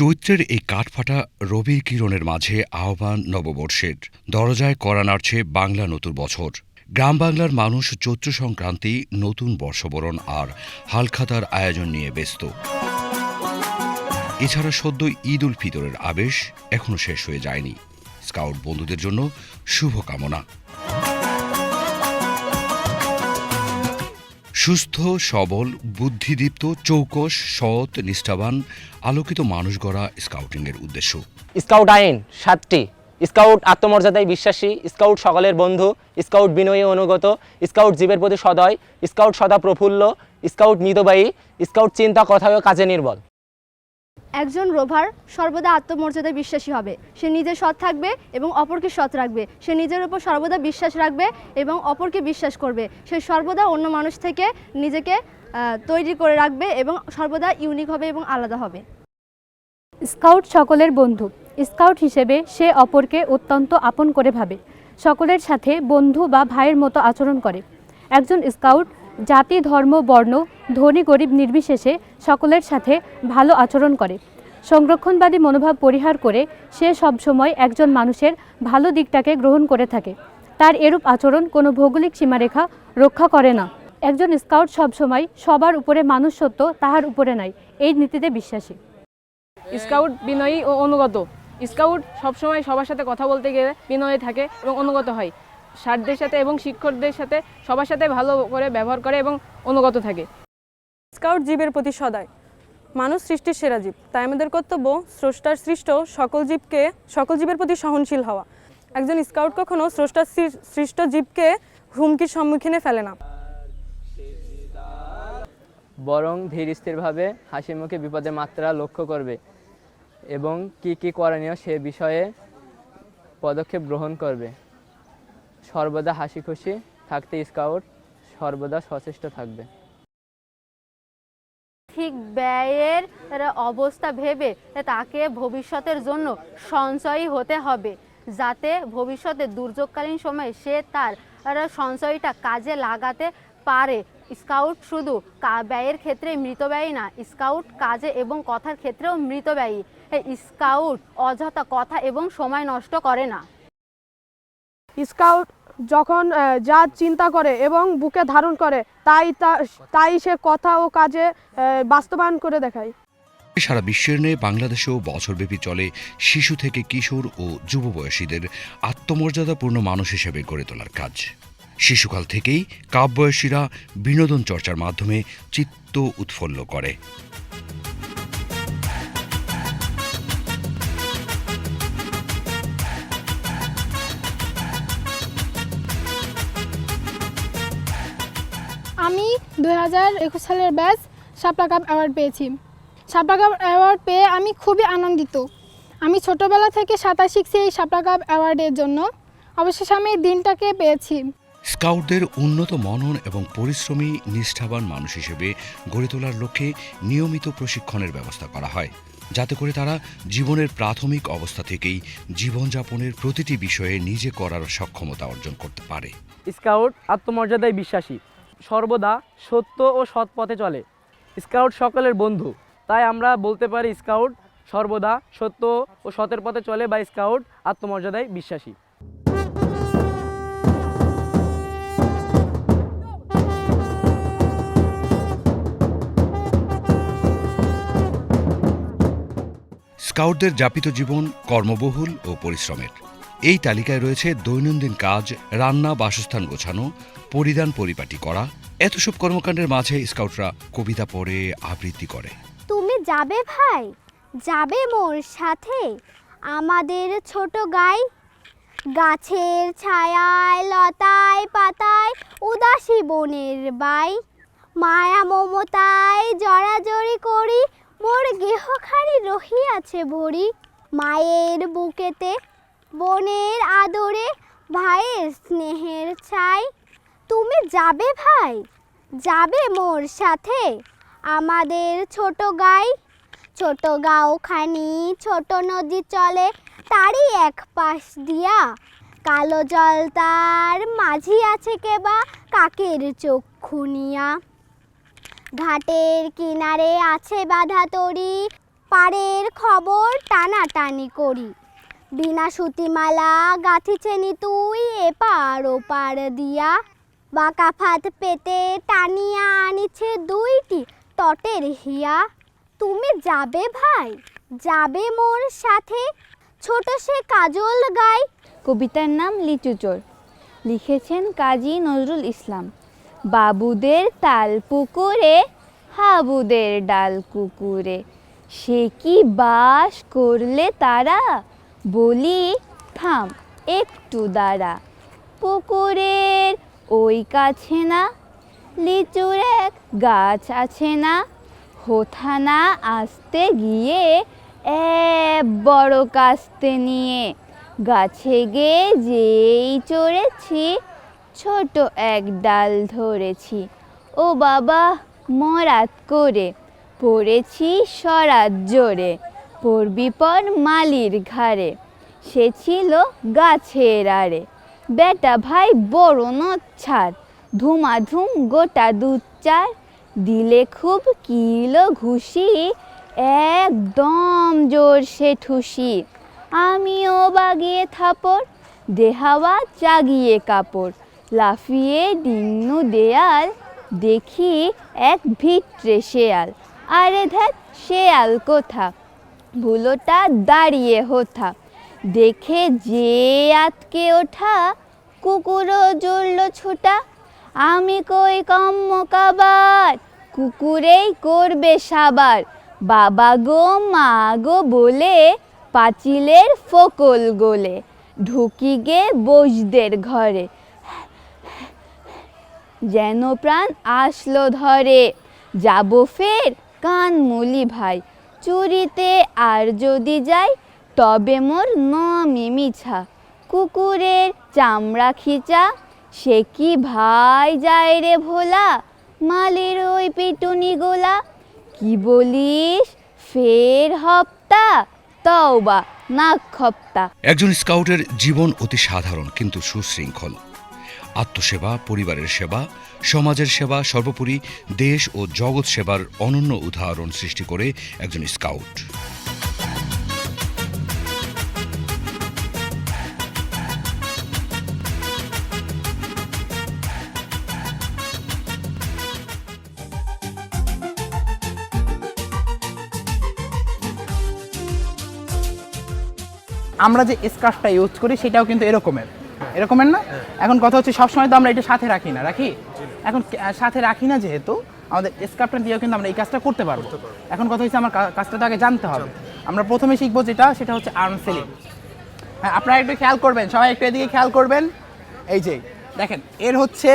চৈত্রের এই কাঠফাটা রবির কিরণের মাঝে আহ্বান নববর্ষের। দরজায় করা নাড়ছে বাংলা নতুন বছর। গ্রাম বাংলার মানুষ চৈত্র সংক্রান্তি নতুন বর্ষবরণ আর হালখাতার আয়োজন নিয়ে ব্যস্ত। এছাড়া সদ্য ঈদ উল ফিতরের আবেশ এখনও শেষ হয়ে যায়নি। স্কাউট বন্ধুদের জন্য শুভকামনা। সুস্থ, সবল, বুদ্ধিদীপ্ত, চৌকস, সৎ, নিষ্ঠাবান, আলোকিত মানুষ গড়া স্কাউটিংয়ের উদ্দেশ্য। স্কাউট আইন, সাতটি। স্কাউট আত্মমর্যাদায় বিশ্বাসী, স্কাউট সকলের বন্ধু, স্কাউট বিনয়ী অনুগত, স্কাউট জীবের প্রতি সদয়, স্কাউট সদা প্রফুল্ল, স্কাউট মিতবায়ী স্কাউট চিন্তা কথা ও কাজে নির্বল। একজন রোভার সর্বদা আত্মমর্যাদায় বিশ্বাসী হবে। সে নিজে সৎ থাকবে এবং অপরকে সৎ রাখবে। সে নিজের উপর সর্বদা বিশ্বাস রাখবে এবং অপরকে বিশ্বাস করবে। সে সর্বদা অন্য মানুষ থেকে নিজেকে তৈরি করে রাখবে এবং সর্বদা ইউনিক হবে এবং আলাদা হবে। স্কাউট সকলের বন্ধু। স্কাউট হিসেবে সে অপরকে অত্যন্ত আপন করে ভাবে। সকলের সাথে বন্ধু বা ভাইয়ের মতো আচরণ করে। একজন স্কাউট জাতি, ধর্ম, বর্ণ, ধনী, গরিব, নির্বিশেষে সকলের সাথে ভালো আচরণ করে। সংরক্ষণবাদী মনোভাব পরিহার করে সে সবসময় একজন মানুষের ভালো দিকটাকে গ্রহণ করে থাকে। তার এরূপ আচরণ কোনো ভৌগোলিক সীমারেখা রক্ষা করে না। একজন স্কাউট সবসময় সবার উপরে মানুষ সত্য তাহার উপরে নাই, এই নীতিতে বিশ্বাসী। স্কাউট বিনয়ী ও অনুগত। স্কাউট সবসময় সবার সাথে কথা বলতে গেলে বিনয়ী থাকে এবং অনুগত হয়। সারদের সাথে এবং শিক্ষকদের সাথে সবার সাথে ভালো করে ব্যবহার করে এবং অনুগত থাকে। স্কাউট জীবের প্রতি সদয় মানুষ সৃষ্টির সেরা জীব। তাই আমাদের কর্তব্য স্রষ্টার সৃষ্ট সকল জীবকে সকল জীবের প্রতি সহনশীল হওয়া। একজন স্কাউট কখনো স্রষ্টার সৃষ্ট জীবকে হুমকির সম্মুখীনে ফেলে না। বরং ধীর স্থিরভাবে হাসি মুখে বিপদের মাত্রা লক্ষ্য করবে এবং কি কি করণীয় সে বিষয়ে পদক্ষেপ গ্রহণ করবে। সর্বদা হাসি খুশি থাকতে স্কাউট সর্বদা সচেষ্ট থাকবে। ঠিক ব্যয়ের অবস্থা ভেবে তাকে ভবিষ্যতের জন্য সঞ্চয়ী হতে হবে, যাতে ভবিষ্যতে দুর্যোগকালীন সময়ে সে তার সঞ্চয়টা কাজে লাগাতে পারে। স্কাউট শুধু ব্যয়ের ক্ষেত্রে মৃতব্যয়ী না, স্কাউট কাজে এবং কথার ক্ষেত্রেও মৃতব্যয়ী স্কাউট অযথা কথা এবং সময় নষ্ট করে না। স্কাউট যখন যা চিন্তা করে এবং বুকে ধারণ করে, তাই তাই সে কথা ও কাজে বাস্তবায়ন করে দেখায়। সারা বিশ্বের নিয়ে বাংলাদেশেও বছরব্যাপী চলে শিশু থেকে কিশোর ও যুব বয়সীদের আত্মমর্যাদাপূর্ণ মানুষ হিসেবে গড়ে তোলার কাজ। শিশুকাল থেকেই কাব বয়সীরা বিনোদন চর্চার মাধ্যমে চিত্ত উৎফুল্ল করে। দুই হাজার একুশ সালের ব্যাচ শাপলা কাপ অ্যাওয়ার্ড পেয়েছি। শাপলা কাপ অ্যাওয়ার্ড পেয়ে আমি খুবই আনন্দিত। আমি ছোটোবেলা থেকে সাঁতার শিখছি এই শাপলা কাপ অ্যাওয়ার্ডের জন্য। অবশেষে আমি এই দিনটাকে পেয়েছি। স্কাউটদের উন্নত মনন এবং পরিশ্রমী নিষ্ঠাবান মানুষ হিসেবে গড়ে তোলার লক্ষ্যে নিয়মিত প্রশিক্ষণের ব্যবস্থা করা হয়। যাতে করে তারা জীবনের প্রাথমিক অবস্থা থেকেই জীবনযাপনের প্রতিটি বিষয়ে নিজে করার সক্ষমতা অর্জন করতে পারে। স্কাউট আত্মমর্যাদায় বিশ্বাসী। সর্বদা সত্য ও সৎ পথে চলে। স্কাউট সকলের বন্ধু। তাই আমরা বলতে পারি স্কাউট সর্বদা সত্য ও সতের পথে চলে বা স্কাউট আত্মমর্যাদায় বিশ্বাসী। স্কাউটদের যাপিত জীবন কর্মবহুল ও পরিশ্রমের। এই তালিকায় রয়েছে দৈনন্দিন কাজ, রান্না, বাসস্থান গোছানো, পরিধান পরিপাটি করা। এত সব কর্মকাণ্ডের মাঝে স্কাউটরা কবিতা পড়ে, আবৃত্তি করে। তুমি যাবে ভাই? যাবে মোর সাথে। আমাদের ছোট গাই গাছের ছায়ায়, লতায়, পাতায়, উদাসী বনের বাই। মায়া মমতায় জড়াজড়ি করি, মোর গেহখানি রহিয়াছে ভরি। মায়ের বুকেতে বনের আদরে ভাইয়ের স্নেহের ছাই। তুমি যাবে ভাই? যাবে মোর সাথে আমাদের ছোট গাই। ছোট গাঁওখানি, ছোট নদী চলে তারই এক পাশ দিয়া। কালো জল তার মাঝি আছে কেবা কাকের চক্ষু নিয়া। ঘাটের কিনারে আছে বাধা তরি, পাড়ের খবর টানাটানি করি। বিনা সুতিমালা গাঁথিছেনি তুই এপার ওপার দিয়া। বাঁকা ফাত পেতে টানিয়া আনিছে দুইটি তটের হিয়া। তুমি যাবে ভাই, যাবে মোর সাথে। ছোট সে কাজল গায় কবিতার নাম লিচু চোর। লিখেছেন কাজী নজরুল ইসলাম। বাবুদের তাল পুকুরে, হাবুদের ডাল কুকুরে। সে কি বাস করলে তারা? বলি, থাম, একটু দাঁড়া। পুকুরের ওই কাছে না, লিচুর এক গাছ আছে না। হোথানা আসতে গিয়ে এক বড় কাস্তে নিয়ে গাছে গে যেই চড়েছি, ছোট এক ডাল ধরেছি। ও বাবা, মরাত করে পড়েছি সরাত জোরে। পর মালির ঘাড়ে। সে ছিল গাছের আড়ে। বেটা ভাই বড় ছাড় ধুমাধুম গোটা দুধ চার দিলে খুব কিলো ঘুষি। একদম জোর সে ঠুসি। আমিও বাগিয়ে থাপড়। দেহাওয়া চাগিয়ে কাপড়। লাফিয়ে ডিন্নু দেয়াল। দেখি এক ভিটরে শেয়াল। আরে ধ্যাত শেয়াল কোথা? ভুলোটা দাঁড়িয়ে হোথা। দেখে যে আতকে ওঠা, কুকুরও জড়ল ছোটা। আমি কই কম্ম কাবার? কুকুরেই করবে সাবার। বাবা গো, মা গো বলে পাঁচিলের ফকল গোলে। ঢুকি গে বসদের ঘরে। যেন প্রাণ আসলো ধরে। যাব ফের কান মুলি ভাই। চুরিতে আর যদি যাই, তবে মোর নমি মিছা। কুকুরের চামড়া খিচা, সে কি ভাই যায় রে ভোলা? মালের ওই পিটুনি গোলা, কি বলিস? ফের হপ্তা, তওবা, নাক খপ্তা। একজন স্কাউটের জীবন অতি সাধারণ, কিন্তু সুশৃঙ্খল। আত্মসেবা, পরিবারের সেবা, সমাজের সেবা, সর্বোপরি দেশ ও জগৎ সেবার অনন্য উদাহরণ সৃষ্টি করে একজন স্কাউট। আমরা যে স্কার্ফটা ইউজ করি, সেটাও কিন্তু এরকমের। এরকমের না? এখন কথা হচ্ছে সবসময় তো আমরা এটা সাথে রাখি না রাখি? এখন সাথে রাখি না যেহেতু আমাদের স্কার্ফটা দিয়েও কিন্তু আমরা এই কাজটা করতে পারব। এখন কথা হচ্ছে আমার কাজটা তো আগে জানতে হবে। আমরা প্রথমে শিখব যেটা সেটা হচ্ছে আর্ম সেলিং হ্যাঁ আপনারা একটু খেয়াল করবেন সবাই একটু এদিকে খেয়াল করবেন। এই যে দেখেন এর হচ্ছে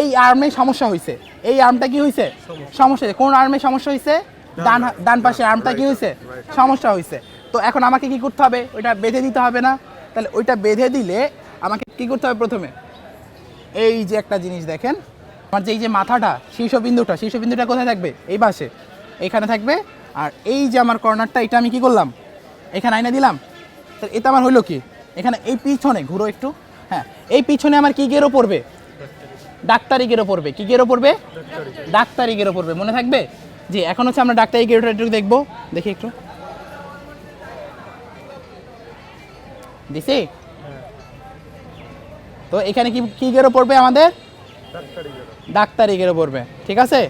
এই আর্মে সমস্যা হয়েছে এই আর্মটা কি হয়েছে সমস্যা। হয়েছে কোন আর্মে সমস্যা হয়েছে ডান ডান পাশের আর্মটা কি হয়েছে সমস্যা হয়েছে তো এখন আমাকে কি করতে হবে? ওইটা বেঁধে দিতে হবে না? তাহলে ওইটা বেঁধে দিলে আমাকে কি করতে হবে প্রথমে? এই যে একটা জিনিস দেখেন, আমার যে এই যে মাথাটা, শীর্ষবিন্দুটা শীর্ষবিন্দুটা কোথায় থাকবে? এই পাশে। এইখানে থাকবে। আর এই যে আমার কর্নারটা, এটা আমি কি করলাম? এখানে আইনা দিলাম। তাহলে এটা আমার হইল কি? এখানে এই পিছনে, ঘুরো একটু। হ্যাঁ এই পিছনে আমার কি গেরো পড়বে? ডাক্তারি গেরো পড়বে। কি গেরো পড়বে? ডাক্তারি গেরো পড়বে। মনে থাকবে? জি, এখন হচ্ছে আমরা ডাক্তারি গেরোটা একটু দেখব। দেখি একটু। দিছি? তো এখানে কি কি গেরো পড়বে আমাদের? ডাক্তারি গেরো পড়বে ঠিক আছে?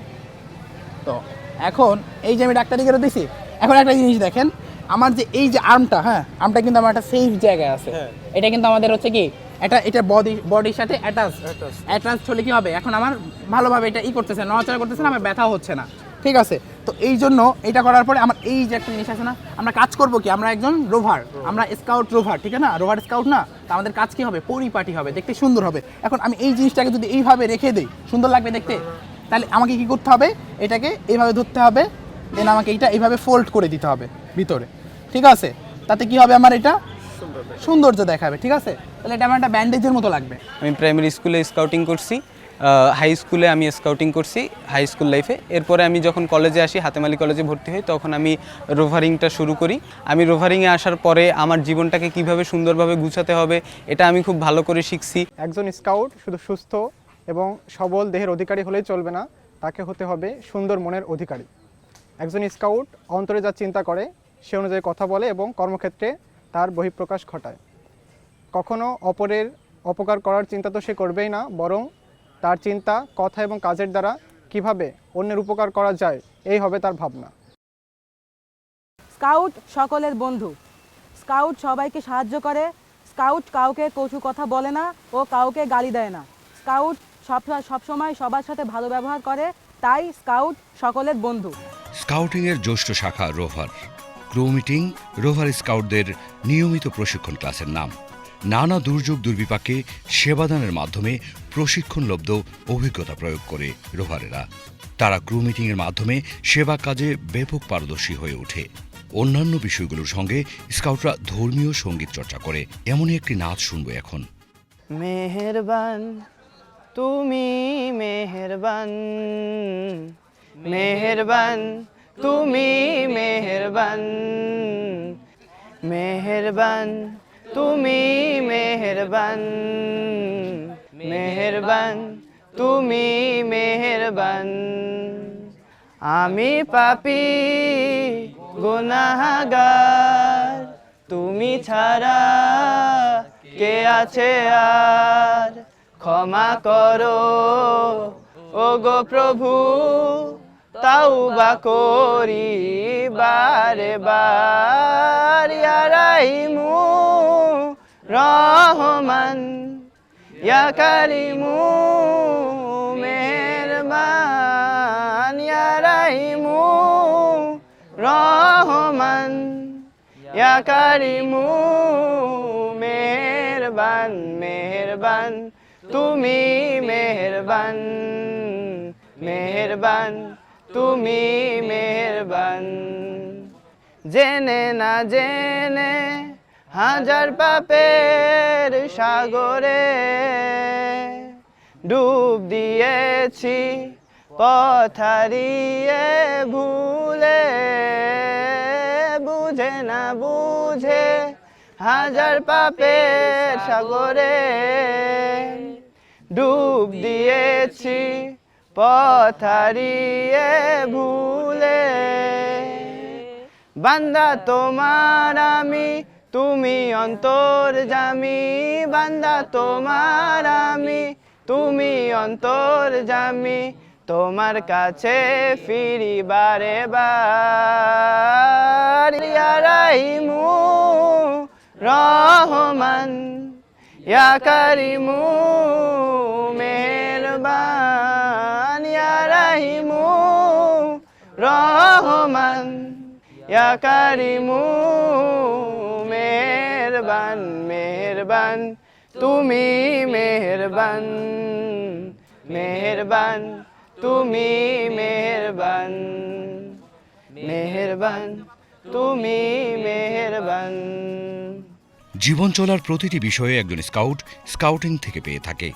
তো এখন এই যে আমি ডাক্তারি গেরো দিছি এখন একটা জিনিস দেখেন আমার যে এই যে আর্মটা হ্যাঁ আর্মটা কিন্তু আমার একটা সেফ জায়গায় আছে। এটা কিন্তু আমাদের হচ্ছে কি এটা এটা বডি বডির সাথে অ্যাটাচ অ্যাটাচ হলে কি হবে? এখন আমার ভালোভাবে এটা ই করতেছে নড়াচড়া করতেছে না আমার ব্যথা হচ্ছে না ঠিক আছে? তো এই জন্য এটা করার পরে আমার এই যে একটা জিনিস আছে না, আমরা কাজ করব কি? আমরা একজন রোভার আমরা স্কাউট রোভার ঠিক আছে না? রোভার স্কাউট না? তো আমাদের কাজ কি হবে? পরিপাটি হবে, দেখতে সুন্দর হবে। এখন আমি এই জিনিসটাকে যদি এইভাবে রেখে দিই, সুন্দর লাগবে দেখতে? তাহলে আমাকে কি করতে হবে? এটাকে এইভাবে ধরতে হবে দেন আমাকে এটা এইভাবে ফোল্ড করে দিতে হবে ভিতরে। ঠিক আছে? তাতে কি হবে আমার এটা? সৌন্দর্য দেখাবে, ঠিক আছে? তাহলে এটা আমার একটা ব্যান্ডেজের মতো লাগবে। আমি প্রাইমারি স্কুলে স্কাউটিং করছি। হাই স্কুলে আমি স্কাউটিং করছি হাই স্কুল লাইফে এরপরে আমি যখন কলেজে আসি, হাতেমালি কলেজে ভর্তি হই, তখন আমি রোভারিংটা শুরু করি। আমি রোভারিংয়ে আসার পরে আমার জীবনটাকে কীভাবে সুন্দরভাবে গুছাতে হবে, এটা আমি খুব ভালো করে শিখছি। একজন স্কাউট শুধু সুস্থ এবং সবল দেহের অধিকারী হলেই চলবে না, তাকে হতে হবে সুন্দর মনের অধিকারী। একজন স্কাউট অন্তরে যা চিন্তা করে, সে অনুযায়ী কথা বলে এবং কর্মক্ষেত্রে তার বহিঃপ্রকাশ ঘটায়। কখনো অপরের অপকার করার চিন্তা তো সে করবেই না, বরং তার চিন্তা কথা এবং কাজের দ্বারা কীভাবে অন্যের উপকার করা যায় এই হবে তার ভাবনা। স্কাউট সকলের বন্ধু। স্কাউট সবাইকে সাহায্য করে। স্কাউট কাউকে কচু কথা বলে না ও কাউকে গালি দেয় না। স্কাউট সব সবসময় সবার সাথে ভালো ব্যবহার করে তাই স্কাউট সকলের বন্ধু। স্কাউটিংয়ের জ্যেষ্ঠ শাখা রোভার। ক্রু মিটিং রোভার স্কাউটদের নিয়মিত প্রশিক্ষণ ক্লাসের নাম। নানা দুর্যোগ দুর্বিপাকে সেবাদানের মাধ্যমে প্রশিক্ষণলব্ধ অভিজ্ঞতা প্রয়োগ করে রোভারেরা। তারা ক্রু মিটিংয়ের মাধ্যমে সেবা কাজে ব্যাপক পারদর্শী হয়ে ওঠে। অন্যান্য বিষয়গুলোর সঙ্গে স্কাউটরা ধর্মীয় সংগীত চর্চা করে। এমনই একটি নাচ শুনব এখন। মেহেরবান, তুমি মেহেরবান মেহেরবান, তুমি মেহেরবান মেহেরবান তুমি মেহরবান মেহরবান, তুমি মেহেরবান। আমি পাপি, গুনাহগার, তুমি ছাড়া কে আছে আর? ক্ষমা করো ও গো প্রভু তাও বা করি বারে বার ইয়ারাইমু রহমান, ইয়া কারিমু মেহরবান ইয়ারাইমু রহমান, ইয়া কারিমু মেহরবান মেহরবান, তুমি মেহরবান মেহরবান, তুমি মেহরবান। জেনে না জেনে হাজার পাপের সাগরে ডুব দিয়েছি পথারিয়ে ভুলে। বুঝে না বুঝে হাজার পাপের সাগরে ডুব দিয়েছি পথারিয়ে ভুলে। বান্দা তোমার আমি তুমি অন্তর জামি, বান্দা তোমার আমি। তুমি অন্তর জামি, তোমার কাছে ফিরি বারে বার রাহিমু রহমান, ইয়া কারিমু মেহরবান। ইয়া রাহিমু রহমান, ইয়া কারিমু মেহরবান মেহরবান, তুমি মেহরবান মেহরবান, তুমি মেহরবান মেহরবান, তুমি মেহরবান। জীবন চলার প্রতিটি বিষয়ে একজন স্কাউট স্কাউটিং থেকে পেয়ে থাকে।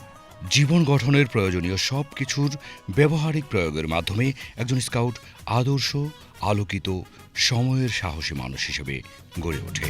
জীবন গঠনের প্রয়োজনীয় সব কিছুর ব্যবহারিক প্রয়োগের মাধ্যমে একজন স্কাউট আদর্শ, আলোকিত, সময়ের সাহসী মানুষ হিসেবে গড়ে ওঠে।